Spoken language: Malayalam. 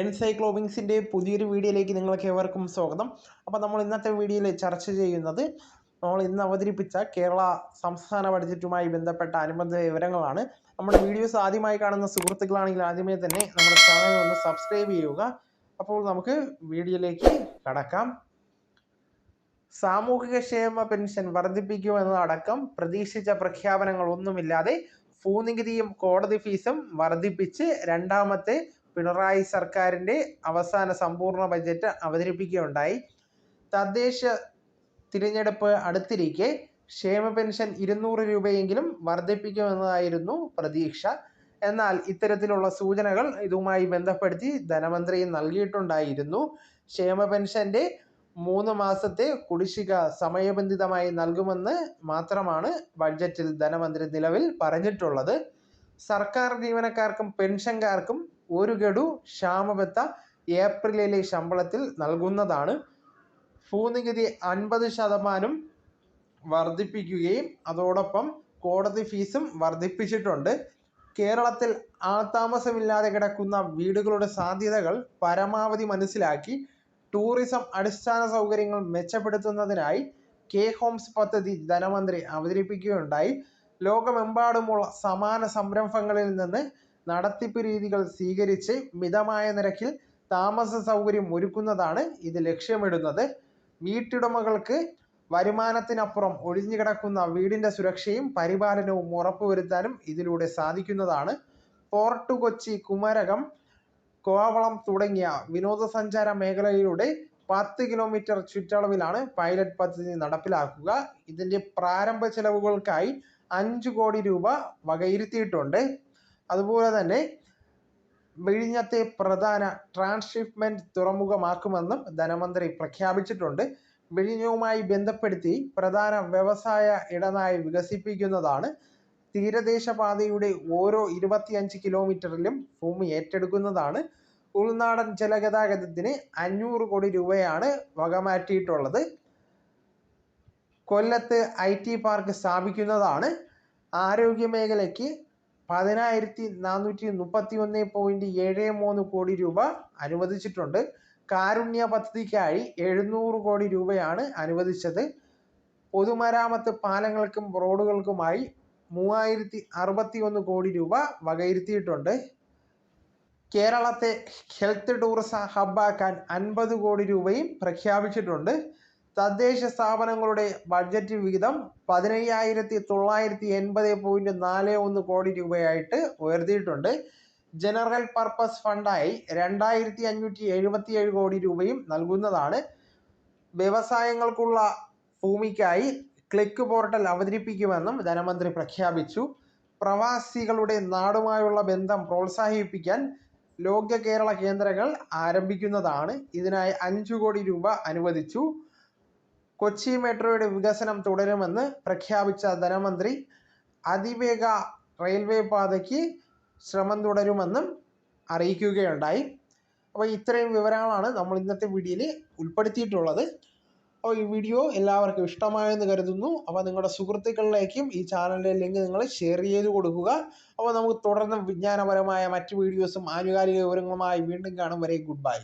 എൻസൈക്ലോബിങ്സിന്റെ പുതിയൊരു വീഡിയോയിലേക്ക് നിങ്ങൾക്ക് ഏവർക്കും സ്വാഗതം. അപ്പോൾ നമ്മൾ ഇന്നത്തെ വീഡിയോയിൽ ചർച്ച ചെയ്യുന്നത് നമ്മൾ ഇന്ന് അവതരിപ്പിച്ച കേരള സംസ്ഥാന ബഡ്ജറ്റുമായി ബന്ധപ്പെട്ട അനുബന്ധ വിവരങ്ങളാണ്. നമ്മുടെ വീഡിയോസ് ആദ്യമായി കാണുന്ന സുഹൃത്തുക്കളാണെങ്കിൽ ആദ്യമേ തന്നെ നമ്മുടെ ചാനൽ ഒന്ന് സബ്സ്ക്രൈബ് ചെയ്യുക. അപ്പോൾ നമുക്ക് വീഡിയോയിലേക്ക് കടക്കാം. സാമൂഹിക ക്ഷേമ പെൻഷൻ വർദ്ധിപ്പിക്കുമെന്നതടക്കം പ്രതീക്ഷിച്ച പ്രഖ്യാപനങ്ങൾ ഒന്നുമില്ലാതെ ഭൂനികുതിയും കോടതി ഫീസും വർദ്ധിപ്പിച്ച് രണ്ടാമത്തെ പിണറായി സർക്കാരിന്റെ അവസാന സമ്പൂർണ ബജറ്റ് അവതരിപ്പിക്കുകയുണ്ടായി. തദ്ദേശ തിരഞ്ഞെടുപ്പ് അടുത്തിരിക്കെ ക്ഷേമ പെൻഷൻ ഇരുന്നൂറ് രൂപയെങ്കിലും വർദ്ധിപ്പിക്കുമെന്നതായിരുന്നു പ്രതീക്ഷ. എന്നാൽ ഇത്തരത്തിലുള്ള സൂചനകൾ ഇതുമായി ബന്ധപ്പെടുത്തി ധനമന്ത്രി നൽകിയിട്ടുണ്ടായിരുന്നു. ക്ഷേമ പെൻഷന്റെ മൂന്ന് മാസത്തെ കുടിശ്ശിക സമയബന്ധിതമായി നൽകുമെന്ന് മാത്രമാണ് ബഡ്ജറ്റിൽ ധനമന്ത്രി നിലവിൽ പറഞ്ഞിട്ടുള്ളത്. സർക്കാർ ജീവനക്കാർക്കും പെൻഷൻകാർക്കും ഒരു ഗഡു ക്ഷാമബത്ത ഏപ്രിലിലെ ശമ്പളത്തിൽ നൽകുന്നതാണ്. ഭൂനികുതി അൻപത് ശതമാനം വർദ്ധിപ്പിക്കുകയും അതോടൊപ്പം കോടതി ഫീസും വർദ്ധിപ്പിച്ചിട്ടുണ്ട്. കേരളത്തിൽ ആൾതാമസമില്ലാതെ കിടക്കുന്ന വീടുകളുടെ സാധ്യതകൾ പരമാവധി മനസ്സിലാക്കി ടൂറിസം അടിസ്ഥാന സൗകര്യങ്ങൾ മെച്ചപ്പെടുത്തുന്നതിനായി കെ ഹോംസ് പദ്ധതി ധനമന്ത്രി അവതരിപ്പിക്കുകയുണ്ടായി. ലോകമെമ്പാടുമുള്ള സമാന സംരംഭങ്ങളിൽ നിന്ന് നടത്തിപ്പ് രീതികൾ സ്വീകരിച്ച് മിതമായ നിരക്കിൽ താമസ സൗകര്യം ഒരുക്കുന്നതാണ് ഇത് ലക്ഷ്യമിടുന്നത്. വീട്ടുടമകൾക്ക് വരുമാനത്തിനപ്പുറം ഒഴിഞ്ഞുകിടക്കുന്ന വീടിന്റെ സുരക്ഷയും പരിപാലനവും ഉറപ്പുവരുത്താനും ഇതിലൂടെ സാധിക്കുന്നതാണ്. ഫോർട്ട് കൊച്ചി കുമരകം കോവളം തുടങ്ങിയ വിനോദസഞ്ചാര മേഖലയിലൂടെ പത്ത് കിലോമീറ്റർ ചുറ്റളവിലാണ് പൈലറ്റ് പദ്ധതി നടപ്പിലാക്കുക. ഇതിന്റെ പ്രാരംഭ ചെലവുകൾക്കായി അഞ്ചു കോടി രൂപ വകയിരുത്തിയിട്ടുണ്ട്. അതുപോലെ തന്നെ വിഴിഞ്ഞത്തെ പ്രധാന ട്രാൻസ്ഷിപ്മെന്റ് തുറമുഖമാക്കുമെന്നും ധനമന്ത്രി പ്രഖ്യാപിച്ചിട്ടുണ്ട്. വിഴിഞ്ഞവുമായി ബന്ധപ്പെടുത്തി പ്രധാന വ്യവസായ ഇടനായി വികസിപ്പിക്കുന്നതാണ് തീരദേശ പാതയുടെ ഓരോ ഇരുപത്തിയഞ്ച് കിലോമീറ്ററിലും ഭൂമി ഏറ്റെടുക്കുന്നതാണ്. ഉൾനാടൻ ജലഗതാഗതത്തിന് അഞ്ഞൂറ് കോടി രൂപയാണ് വകമാറ്റിയിട്ടുള്ളത്. കൊല്ലത്ത് ഐ ടി പാർക്ക് സ്ഥാപിക്കുന്നതാണ്. ആരോഗ്യ മേഖലയ്ക്ക് പതിനായിരത്തി നാനൂറ്റി മുപ്പത്തി ഒന്ന് പോയിന്റ് ഏഴ് മൂന്ന് കോടി രൂപ അനുവദിച്ചിട്ടുണ്ട്. കാരുണ്യ പദ്ധതിക്കായി എഴുന്നൂറ് കോടി രൂപയാണ് അനുവദിച്ചത്. പൊതുമരാമത്ത് പാലങ്ങൾക്കും റോഡുകൾക്കുമായി മൂവായിരത്തി അറുപത്തി ഒന്ന് കോടി രൂപ വകയിരുത്തിയിട്ടുണ്ട്. കേരളത്തെ ഹെൽത്ത് ടൂറിസം ഹബ്ബാക്കാൻ അൻപത് കോടി രൂപയും പ്രഖ്യാപിച്ചിട്ടുണ്ട്. തദ്ദേശ സ്ഥാപനങ്ങളുടെ ബഡ്ജറ്റ് വിഹിതം പതിനയ്യായിരത്തി തൊള്ളായിരത്തി എൺപത് പോയിന്റ് നാല് ഒന്ന് കോടി രൂപയായിട്ട് ഉയർത്തിയിട്ടുണ്ട്. ജനറൽ പർപ്പസ് ഫണ്ടായി രണ്ടായിരത്തി അഞ്ഞൂറ്റി എഴുപത്തിയേഴ് കോടി രൂപയും നൽകുന്നതാണ്. വ്യവസായങ്ങൾക്കുള്ള ഭൂമിക്കായി ക്ലിക്ക് പോർട്ടൽ അവതരിപ്പിക്കുമെന്നും ധനമന്ത്രി പ്രഖ്യാപിച്ചു. പ്രവാസികളുടെ നാടുമായുള്ള ബന്ധം പ്രോത്സാഹിപ്പിക്കാൻ ലോക കേരള കേന്ദ്രങ്ങൾ ആരംഭിക്കുന്നതാണ്. ഇതിനായി അഞ്ചു കോടി രൂപ അനുവദിച്ചു. കൊച്ചി മെട്രോയുടെ വികസനം തുടരുമെന്ന് പ്രഖ്യാപിച്ച ധനമന്ത്രി അതിവേഗ റെയിൽവേ പാതയ്ക്ക് ശ്രമം തുടരുമെന്നും അറിയിക്കുകയുണ്ടായി. അപ്പോൾ ഇത്രയും വിവരങ്ങളാണ് നമ്മൾ ഇന്നത്തെ വീഡിയോയിൽ ഉൾപ്പെടുത്തിയിട്ടുള്ളത്. അപ്പോൾ ഈ വീഡിയോ എല്ലാവർക്കും ഇഷ്ടമായെന്ന് കരുതുന്നു. അപ്പോൾ നിങ്ങളുടെ സുഹൃത്തുക്കളിലേക്കും ഈ ചാനലിന്റെ ലിങ്ക് നിങ്ങൾ ഷെയർ ചെയ്ത് കൊടുക്കുക. അപ്പോൾ നമുക്ക് തുടർന്ന് വിജ്ഞാനപരമായ മറ്റ് വീഡിയോസും ആനുകാലിക വിവരങ്ങളുമായി വീണ്ടും കാണും. വരെ ഗുഡ് ബൈ.